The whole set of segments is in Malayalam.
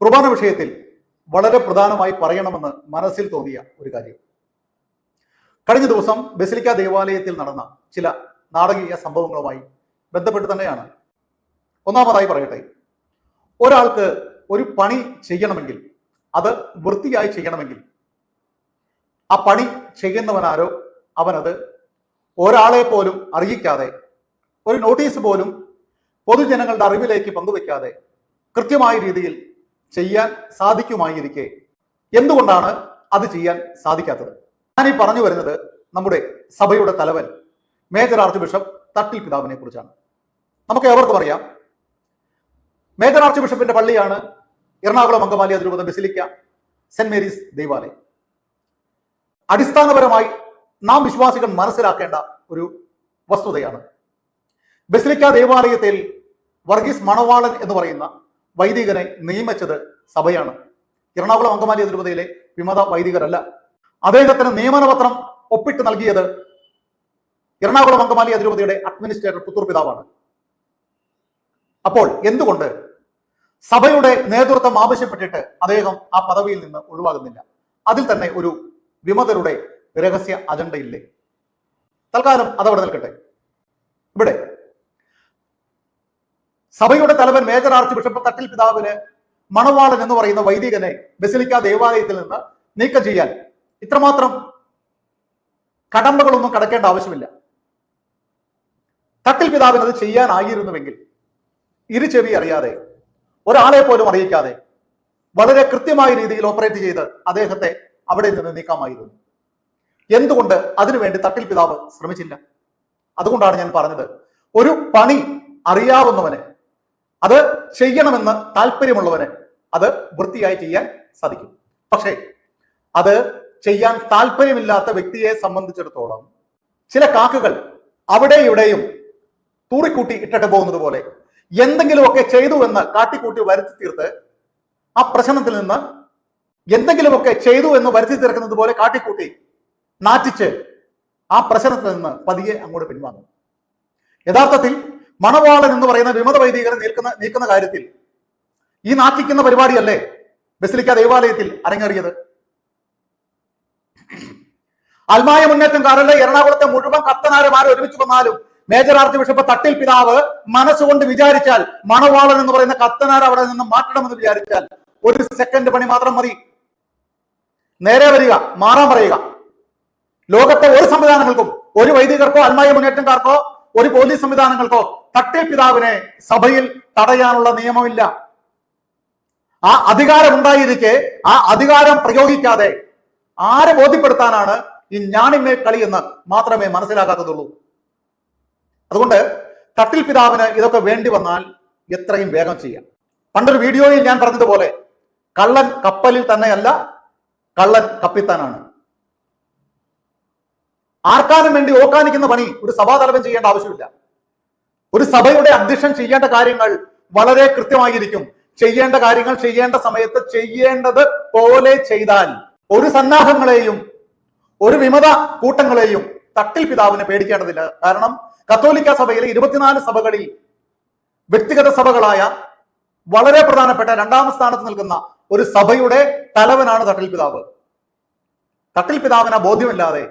കുർബാന വിഷയത്തിൽ വളരെ പ്രധാനമായി പറയണമെന്ന് മനസ്സിൽ തോന്നിയ ഒരു കാര്യം. കഴിഞ്ഞ ദിവസം ബസിലിക്ക ദേവാലയത്തിൽ നടന്ന ചില നാടകീയ സംഭവങ്ങളുമായി ബന്ധപ്പെട്ട് തന്നെയാണ്. ഒന്നാമതായി പറയട്ടെ ഒരാൾക്ക് ഒരു പണി ചെയ്യണമെങ്കിൽ അത് വൃത്തിയായി ചെയ്യണമെങ്കിൽ ആ പണി ചെയ്യുന്നവനാരോ അവനത് ഒരാളെ പോലും അറിയിക്കാതെ ഒരു നോട്ടീസ് പോലും പൊതുജനങ്ങളുടെ അറിവിലേക്ക് പങ്കുവെക്കാതെ കൃത്യമായ രീതിയിൽ ചെയ്യാൻ സാധിക്കുമായിരിക്കെ. എന്തുകൊണ്ടാണ് അത് ചെയ്യാൻ സാധിക്കാത്തത്? ഈ പറഞ്ഞു വരുന്നത് നമ്മുടെ സഭയുടെ തലവൻ മേജർ ആർച്ച് ബിഷപ്പ് തട്ടിൽ പിതാവിനെ കുറിച്ചാണ്. നമുക്ക് ഏവർക്കും അറിയാം. മേജർ ആർച്ച് ബിഷപ്പിന്റെ പള്ളിയാണ് എറണാകുളം അങ്കമാലി അതിരൂപത ബസിലിക്ക സെന്റ് മേരീസ് ദൈവാലയം. അടിസ്ഥാനപരമായി നാം വിശ്വാസികൾ മനസ്സിലാക്കേണ്ട ഒരു വസ്തുതയാണ്. ബസിലിക്ക ദേവാലയത്തിൽ വർഗീസ് മണവാളൻ എന്ന് പറയുന്ന വൈദികനെ നിയമിച്ചത് സഭയാണ്. എറണാകുളം അങ്കമാലി അതിരൂപതയിലെ വിമത വൈദികരല്ല. അദ്ദേഹത്തിന് നിയമനപത്രം ഒപ്പിട്ട് നൽകിയത് എറണാകുളം അങ്കമാലി അതിരൂപതയുടെ അഡ്മിനിസ്ട്രേറ്റർ പുത്തൂർ പിതാവാണ്. അപ്പോൾ എന്തുകൊണ്ട് സഭയുടെ നേതൃത്വം ആവശ്യപ്പെട്ടിട്ട് അദ്ദേഹം ആ പദവിയിൽ നിന്ന് ഒഴിവാകുന്നില്ല? അതിൽ തന്നെ ഒരു വിമതരുടെ രഹസ്യ അജണ്ടയില്ലേ? തൽക്കാലം അതവിടെ നിൽക്കട്ടെ. ഇവിടെ സഭയുടെ തലവൻ മേജർ ആർച്ച് ബിഷപ്പ് തട്ടിൽ പിതാവിന് മണവാളൻ എന്ന് പറയുന്ന വൈദികനെ ബസിലിക്ക ദേവാലയത്തിൽ നിന്ന് നീക്കം ചെയ്യാൻ ഇത്രമാത്രം കടമ്പകളൊന്നും കടക്കേണ്ട ആവശ്യമില്ല. തട്ടിൽ പിതാവിന് അത് ചെയ്യാനായിരുന്നുവെങ്കിൽ ഇരുചെവി അറിയാതെ ഒരാളെ പോലും അറിയിക്കാതെ വളരെ കൃത്യമായ രീതിയിൽ ഓപ്പറേറ്റ് ചെയ്ത് അദ്ദേഹത്തെ അവിടെ നിന്ന് നീക്കാമായിരുന്നു. എന്തുകൊണ്ട് അതിനുവേണ്ടി തട്ടിൽ പിതാവ് ശ്രമിച്ചില്ല? അതുകൊണ്ടാണ് ഞാൻ പറഞ്ഞത്. ഒരു പണി അറിയാവുന്നവന് അത് ചെയ്യണമെന്ന് താല്പര്യമുള്ളവന് അത് വൃത്തിയായി ചെയ്യാൻ സാധിക്കും. പക്ഷേ അത് ചെയ്യാൻ താല്പര്യമില്ലാത്ത വ്യക്തിയെ സംബന്ധിച്ചിടത്തോളം ചില കാക്കകൾ അവിടെ ഇവിടെയും തൂറിക്കൂട്ടി ഇട്ടിട്ട് പോകുന്നത് പോലെ എന്തെങ്കിലുമൊക്കെ ചെയ്തു എന്ന് കാട്ടിക്കൂട്ടി വരുത്തി തീർത്ത് ആ പ്രശ്നത്തിൽ നിന്ന് എന്തെങ്കിലുമൊക്കെ ചെയ്തു എന്ന് വരുത്തി തീർക്കുന്നത് പോലെ കാട്ടിക്കൂട്ടി നാറ്റിച്ച് ആ പ്രശ്നത്തിൽ നിന്ന് പതിയെ അങ്ങോട്ട് പിൻവാങ്ങും. യഥാർത്ഥത്തിൽ മണവാളൻ എന്ന് പറയുന്ന വിമത വൈദികരെ നീക്കുന്ന നീക്കുന്ന കാര്യത്തിൽ ഈ നാറ്റിക്കുന്ന പരിപാടിയല്ലേ ബസിലിക്ക ദേവാലയത്തിൽ അരങ്ങേറിയത്? ആത്മായ മുന്നേറ്റംകാരല്ലേ എറണാകുളത്തെ മുഴുവൻ കത്തനാരമാരെ ഒരുമിച്ച് വന്നാലും മേജർ ആർച്ച് ബിഷപ്പ് തട്ടിൽ പിതാവ് മനസ്സുകൊണ്ട് വിചാരിച്ചാൽ മണവാളൻ എന്ന് പറയുന്ന കത്തനാർ അവിടെ നിന്ന് മാറ്റണമെന്ന് വിചാരിച്ചാൽ ഒരു സെക്കൻഡ് പണി മാത്രം മതി. നേരെ വരിക മാറാൻ പറയുക. ലോകത്തെ ഒരു സംവിധാനങ്ങൾക്കും ഒരു വൈദികർക്കോ അന്മായ മുന്നേറ്റക്കാർക്കോ ഒരു പോലീസ് സംവിധാനങ്ങൾക്കോ തട്ടിൽ പിതാവിനെ സഭയിൽ തടയാനുള്ള നിയമമില്ല. ആ അധികാരം ഉണ്ടായിരിക്കെ ആ അധികാരം പ്രയോഗിക്കാതെ ആരെ ബോധ്യപ്പെടുത്താനാണ് ഈ ഞാണിന്മേൽ കളി എന്ന് മാത്രമേ മനസ്സിലാക്കാത്തതുള്ളൂ അതുകൊണ്ട് തട്ടിൽ പിതാവിന് ഇതൊക്കെ വേണ്ടി വന്നാൽ എത്രയും വേഗം ചെയ്യാം. പണ്ടൊരു വീഡിയോയിൽ ഞാൻ പറഞ്ഞതുപോലെ കള്ളൻ കപ്പലിൽ തന്നെയല്ല കള്ളൻ കപ്പിത്താനാണ്. ആർക്കാനും വേണ്ടി ഓക്കാനിക്കുന്ന പണി ഒരു സഭാതലവൻ ചെയ്യേണ്ട ആവശ്യമില്ല. ഒരു സഭയുടെ അധ്യക്ഷൻ ചെയ്യേണ്ട കാര്യങ്ങൾ വളരെ കൃത്യമായിരിക്കും. ചെയ്യേണ്ട കാര്യങ്ങൾ ചെയ്യേണ്ട സമയത്ത് ചെയ്യേണ്ടത് പോലെ ചെയ്താൽ ഒരു സന്നാഹങ്ങളെയും ഒരു വിമത കൂട്ടങ്ങളെയും തട്ടിൽ പിതാവിനെ പേടിക്കേണ്ടതില്ല. കാരണം കത്തോലിക്ക സഭയിലെ ഇരുപത്തിനാല് സഭകളിൽ വ്യക്തിഗത സഭകളായ വളരെ പ്രധാനപ്പെട്ട രണ്ടാം സ്ഥാനത്ത് നിൽക്കുന്ന ഒരു സഭയുടെ തലവനാണ് തട്ടിൽ പിതാവ്. തട്ടിൽ പിതാവിന് ബോധ്യമില്ലാതെ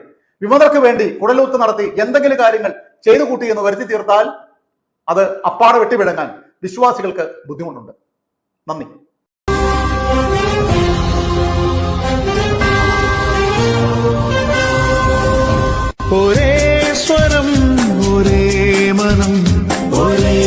വിമതർക്ക് വേണ്ടി കുടലൂത്ത് നടത്തി എന്തെങ്കിലും കാര്യങ്ങൾ ചെയ്തു കൂട്ടി എന്ന് വരുത്തി തീർത്താൽ അത് അപ്പാടെ വെട്ടിവിടങ്ങാൻ വിശ്വാസികൾക്ക് ബുദ്ധിമുട്ടുണ്ട്. നന്ദി. ഒരേ സ്വരം ഒരേ മനം ഒരേ